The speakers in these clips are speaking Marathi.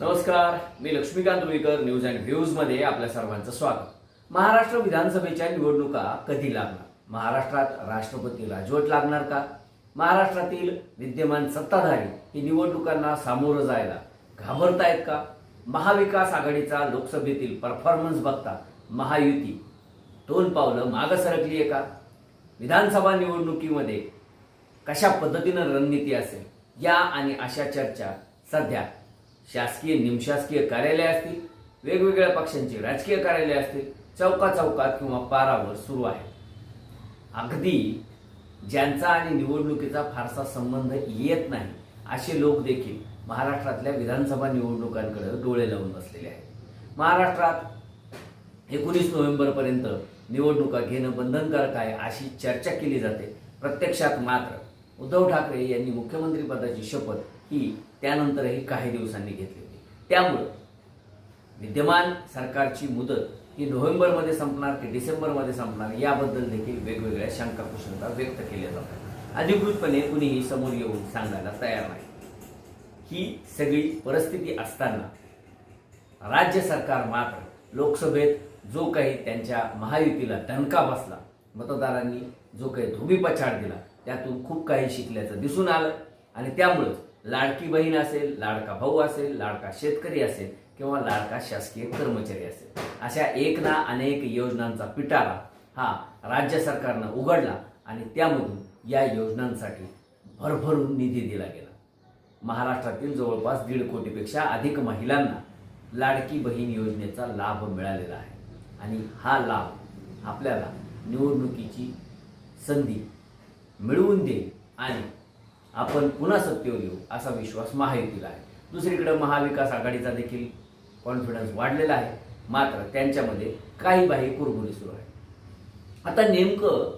नमस्कार मी लक्ष्मीकांत रुईकर न्यूज अँड व्ह्यूजमध्ये आपल्या सर्वांचं स्वागत. महाराष्ट्र विधानसभेच्या निवडणुका कधी लागणार? महाराष्ट्रात राष्ट्रपती राजवट लागणार का? महाराष्ट्रातील विद्यमान सत्ताधारी ही निवडणुकांना सामोरं जायला घाबरतायत का? महाविकास आघाडीचा लोकसभेतील परफॉर्मन्स बघता महायुती दोन पावलं मागं सरकली आहे का? विधानसभा निवडणुकीमध्ये कशा पद्धतीनं रणनीती असेल? या आणि अशा चर्चा सध्या शासकीय निमशासकीय कार्यालय असतील वेगवेगळ्या पक्षांची राजकीय कार्यालय असतील चौका चौकात किंवा पारावर सुरू आहे अगदी ज्यांचा आणि निवडणुकीचा फारसा संबंध येत नाही असे लोक देखील महाराष्ट्रातल्या विधानसभा निवडणुकांकडे डोळे लावून बसलेले आहेत. महाराष्ट्रात एकोणीस नोव्हेंबरपर्यंत निवडणुका घेणं बंधनकारक आहे अशी चर्चा केली जाते. प्रत्यक्षात मात्र उद्धव ठाकरे यांनी मुख्यमंत्रीपदाची शपथ ही त्यानंतरही काही दिवसांनी घेतली होती. त्यामुळं विद्यमान सरकारची मुदत ही नोव्हेंबरमध्ये संपणार की डिसेंबरमध्ये संपणार याबद्दल देखील वेगवेगळ्या शंका कुशलता व्यक्त केल्या जातात. अधिकृतपणे कुणीही समोर येऊन सांगायला तयार नाही. ही सगळी परिस्थिती असताना राज्य सरकार मात्र लोकसभेत जो काही त्यांच्या महायुतीला दणका बसला मतदारांनी जो काही धोबीपछाड दिला त्यातून खूप काही शिकल्याचं दिसून आलं आणि त्यामुळंच लाडकी बहीण असेल लाडका भाऊ असेल लाडका शेतकरी असेल किंवा लाडका शासकीय कर्मचारी असेल. अशा एक ना अनेक योजनांचा पिटारा हा राज्य सरकारनं उघडला आणि त्यामधून या योजनांसाठी भरभरून निधी दिला गेला. महाराष्ट्रातील जवळपास दीड कोटीपेक्षा अधिक महिलांना लाडकी बहीण योजनेचा लाभ मिळालेला आहे. आणि हा लाभ आपल्याला निवडणुकीची संधी मिळवून देईल आणि आपण पुन्हा सत्तेवर येऊ असा विश्वास महायुतीला आहे. दुसरीकडे महाविकास आघाडीचा देखील कॉन्फिडन्स वाढलेला आहे. मात्र त्यांच्यामध्ये काही बाही कुरबुरी सुरू आहे. आता नेमकं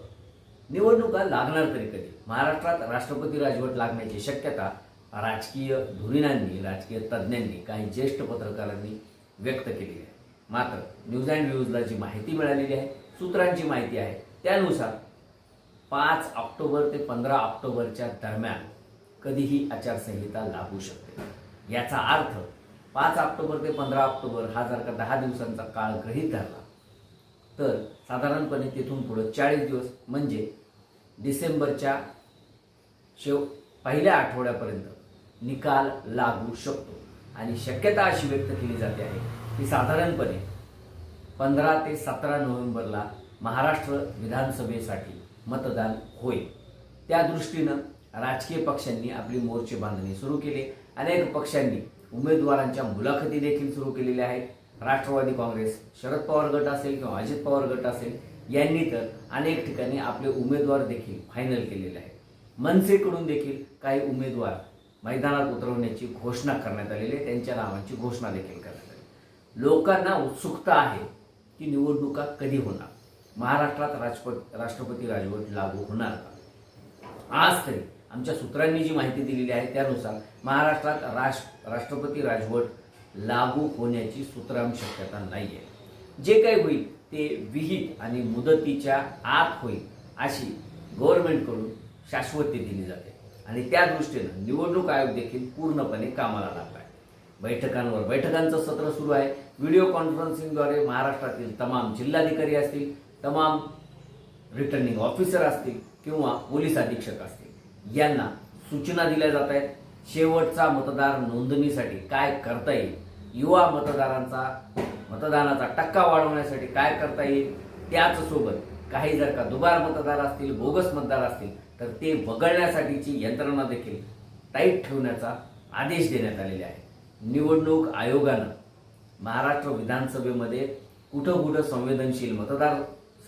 निवडणुका लागणार तरी कधी? महाराष्ट्रात राष्ट्रपती राजवट लागण्याची शक्यता राजकीय धुरीणांनी राजकीय तज्ज्ञांनी काही ज्येष्ठ पत्रकारांनी व्यक्त केली आहे. मात्र न्यूज अँड व्ह्यूजला जी माहिती मिळालेली आहे सूत्रांची माहिती आहे त्यानुसार पाच ऑक्टोबर ते पंधरा ऑक्टोबरच्या दरम्यान कधीही आचारसंहिता लागू शकते. याचा अर्थ पाच ऑक्टोबर ते पंधरा ऑक्टोबर हा जर का दहा दिवसांचा काळ गृहीत धरला तर साधारणपणे तिथून पुढं चाळीस दिवस म्हणजे डिसेंबरच्या शेव पहिल्या आठवड्यापर्यंत निकाल लागू शकतो. आणि शक्यता अशी व्यक्त केली जाते आहे की साधारणपणे पंधरा ते सतरा नोव्हेंबरला महाराष्ट्र विधानसभेसाठी मतदान होईल. त्या दृष्टीनं राजकीय पक्षांनी आपली मोर्चे बांधणी सुरू केली. अनेक पक्षांनी उमेदवारांच्या मुलाखती देखील सुरू केलेल्या आहेत. राष्ट्रवादी काँग्रेस शरद पवार गट असेल किंवा अजित पवार गट असेल यांनी तर अनेक ठिकाणी आपले उमेदवार देखील फायनल केलेले आहेत. मनसेकडून देखील काही उमेदवार मैदानात उतरवण्याची घोषणा करण्यात आलेली आहे. त्यांच्या नावांची घोषणा देखील करण्यात आली लोकांना उत्सुकता आहे की निवडणुका कधी होणार? महाराष्ट्रात राजपत राष्ट्रपती राजवट लागू होणार का? आज तरी आमच्या सूत्रांनी जी माहिती दिलेली आहे त्यानुसार महाराष्ट्रात राष्ट्र राष्ट्रपती राजवट लागू होण्याची सुतराम शक्यता नाही आहे जे काही होईल ते विहित आणि मुदतीच्या आत होईल अशी गव्हर्नमेंटकडून शाश्वती दिली जाते. आणि त्या दृष्टीनं निवडणूक आयोग देखील पूर्णपणे कामाला लागला आहे. बैठकांवर बैठकांचं सत्र सुरू आहे. व्हिडिओ कॉन्फरन्सिंगद्वारे महाराष्ट्रातील तमाम जिल्हाधिकारी असतील तमाम रिटर्निंग ऑफिसर असतील किंवा पोलीस अधीक्षक असतील यांना सूचना दिल्या जात आहेत. शेवटचा मतदार नोंदणीसाठी काय करता येईल? युवा मतदारांचा मतदानाचा टक्का वाढवण्यासाठी काय करता येईल? त्याचसोबत काही जर का दुबार मतदार असतील बोगस मतदार असतील तर ते वगळण्यासाठीची यंत्रणा देखील टाईट ठेवण्याचा आदेश देण्यात आलेले आहे निवडणूक आयोगानं महाराष्ट्र विधानसभेमध्ये कुठं कुठं संवेदनशील मतदार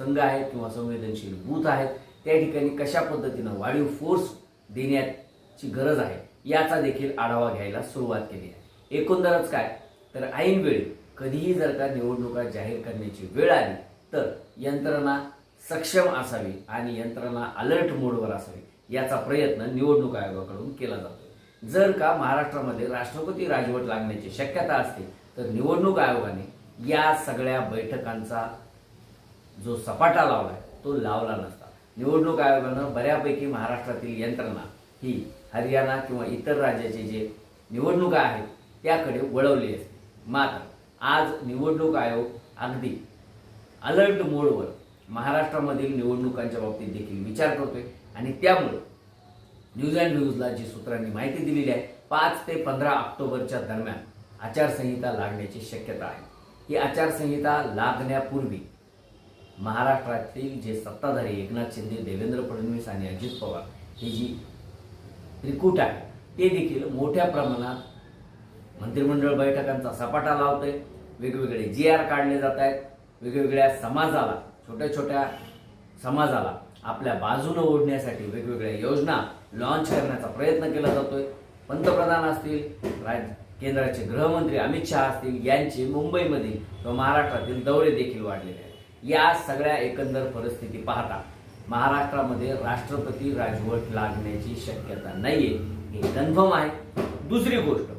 संघ आहेत किंवा संवेदनशील बूथ आहेत त्या ठिकाणी कशा पद्धतीनं वाढीव फोर्स देण्याची गरज आहे याचा देखील आढावा घ्यायला सुरुवात केली आहे. एकंदरच काय? तर ऐनवेळी कधीही जर का निवडणुका जाहीर करण्याची वेळ आली तर यंत्रणा सक्षम असावी आणि यंत्रणा अलर्ट मोडवर असावी याचा प्रयत्न निवडणूक आयोगाकडून केला जातो जर का महाराष्ट्रामध्ये राष्ट्रपती राजवट लागण्याची शक्यता असते तर निवडणूक आयोगाने या सगळ्या बैठकांचा जो सपाटा लावलाय तो लावला नसता. निवडणूक आयोगानं बऱ्यापैकी महाराष्ट्रातील यंत्रणा ही हरियाणा किंवा इतर राज्याचे जे निवडणुका आहेत त्याकडे वळवली असते. मात्र आज निवडणूक आयोग अगदी अलर्ट मोडवर महाराष्ट्रामधील निवडणुकांच्या बाबतीत देखील विचार करतोय आणि त्यामुळे न्यूज अँड न्यूजला जी सूत्रांनी माहिती दिलेली आहे पाच ते पंधरा ऑक्टोबरच्या दरम्यान आचारसंहिता लागण्याची शक्यता आहे. ही आचारसंहिता लागण्यापूर्वी महाराष्ट्रातील जे सत्ताधारी एकनाथ शिंदे देवेंद्र फडणवीस आणि अजित पवार ही जी त्रिकूट आहे ते देखील मोठ्या प्रमाणात मंत्रिमंडळ बैठकांचा सपाटा लावतोय वेगवेगळे जी आर काढले जात आहेत. वेगवेगळ्या समाजाला छोट्या छोट्या समाजाला आपल्या बाजूनं ओढण्यासाठी वेगवेगळ्या योजना लॉन्च करण्याचा प्रयत्न केला जातोय. पंतप्रधान असतील राज केंद्राचे गृहमंत्री अमित शहा असतील यांचे मुंबईमधील व महाराष्ट्रातील दौरे देखील वाढलेले आहेत. या सगळ्या एकंदर परिस्थिती पाहता महाराष्ट्रामध्ये राष्ट्रपती राजवट लागण्याची शक्यता नाहीये हे कन्फर्म आहे. दुसरी गोष्ट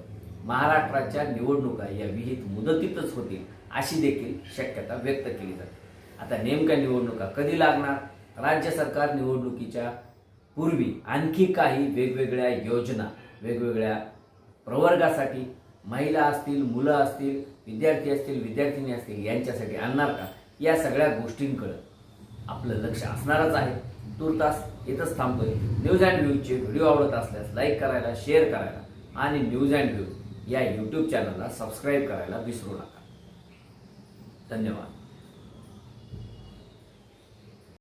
महाराष्ट्राच्या निवडणुका या विहित मुदतीतच होतील अशी देखील शक्यता व्यक्त केली जाते. आता नेमक्या निवडणुका कधी लागणार? राज्य सरकार निवडणुकीच्या पूर्वी आणखी काही वेगवेगळ्या योजना वेगवेगळ्या प्रवर्गासाठी महिला असतील मुलं असतील विद्यार्थी असतील विद्यार्थिनी असतील यांच्यासाठी आणणार का? या सगळ्या गोष्टींकडं आपलं लक्ष असणारच आहे. तूर्तास इथंच थांबतोय. न्यूज अँड व्ह्यूजचे व्हिडिओ आवडत असल्यास लाईक करायला शेअर करायला आणि न्यूज अँड व्ह्यूज या यूट्यूब चॅनलला सबस्क्राईब करायला विसरू नका. धन्यवाद.